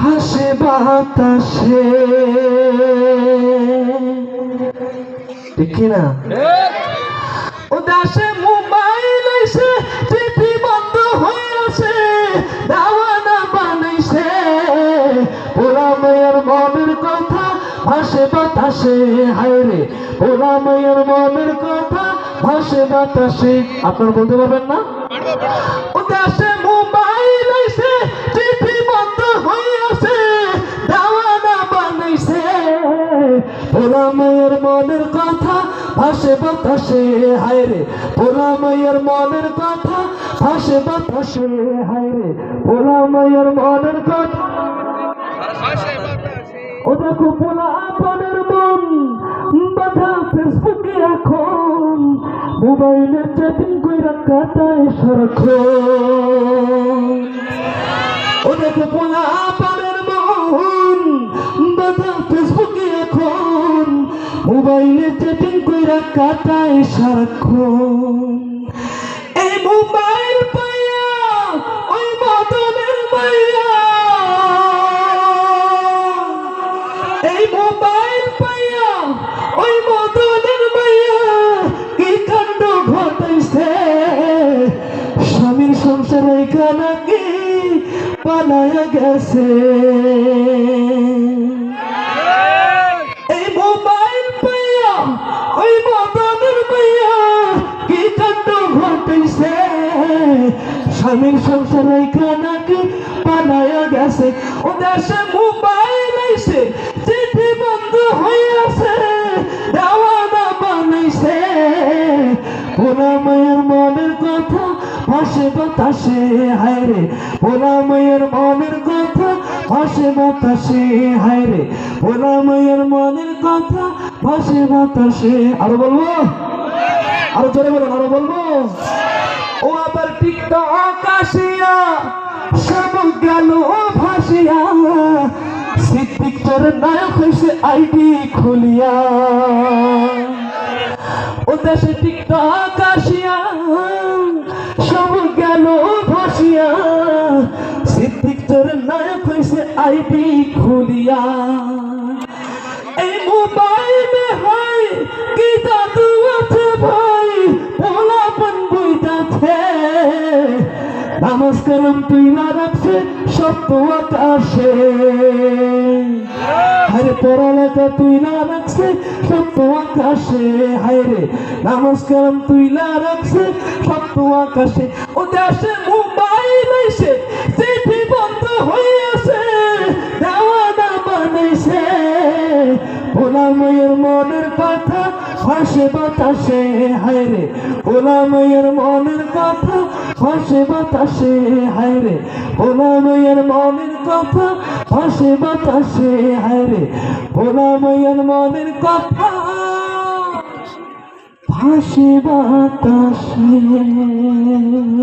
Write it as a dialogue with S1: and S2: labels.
S1: ভাসে বাতাসে। ঠিক না? উদাসে মোবাইল এসে, চিঠি বন্ধ হইয়াছে দাওয়ানা বানাইছে। পোলা মেয়ের মনের কথা ভাসে বাতাসে। হায় রে পোলা মেয়ের মনের কথা ভাসে বাতাসে। আপনারা বলতে পারবেন না? উদাসে পোলা মেয়ের মনের কথা ভাসে বাতাসে, হায় রে। পোলা মেয়ের মনের কথা ভাসে বাতাসে, হায় রে। পোলা মেয়ের মনের কথা। ও দেখো পোলা আপনের মন বাধা ফেসবুকে এখন। মোবাইলে চ্যাটিং কইরা কাটায় সারাক্ষণ। ও দেখো পোলা মোবাইলে চ্যাটিং কইরা কাটায় সারাক্ষণ, এই মোবাইল পাইয়া, ওই মদনের মাইয়া এই মোবাইল পাইয়া, ওই মদনের মাইয়া কি কাণ্ড ঘটাইছে? স্বামীর সংসারে খানা কি পালায়া গেছে এই মোবাইল পাইয়া ওই মদনের মাইয়া কি কাণ্ড ঘটাইছে স্বামীর সংসারে খানা কি পালায়া গেছে? ও দেশে মোবাইল আইছে, চিঠি বন্ধ হইয়াছে, দেওয়ানা বানাইছে। পোলা মায়ের মনের কথা ভাসে বাতাসে হায় রে পোলা মায়ের মনের কথা ভাসে বাতাসে হায় রে পোলা মায়ের মনের কথা ভাসে বাতাসে, আরও বলব? আরও জোরে বলুন, আরও বলব? ও আবার টিকটক আসিয়া সব গেল ভাসিয়া। সে পিকচার নায়ক হয়েছে আইডি খুলিয়া। ও দেশে টিকটক আসিয়া সব গেল ভাসিয়া। সে পিকচার নায়ক হয়েছে আইডি খুলিয়া। এই মোবাইলে হয় বইটাছে নামাজ তুই না রাখছে, সত্য আকাশে। আরে পড়ালেখা তুই না রাখছে, সত্য আকাশে। হায় রে নামাজ কালাম তুই না রাখছে, সত্য আকাশে। ও দেশে মোবাইল এসে চিঠি বন্ধ হইয়াছে দেওয়ানা বানাইছে ভোলা মায়ের ফাঁসে বাতাসে, হায় রে। ওলা মায়ের মনের কথা, ফাঁসে বাতাসে, হায় রে। ওলা মায়ের মনের কথা, ফাঁসে বাতাসে, হায় রে। ওলা মায়ের মনের কথা, ফাঁসে বাতাসে।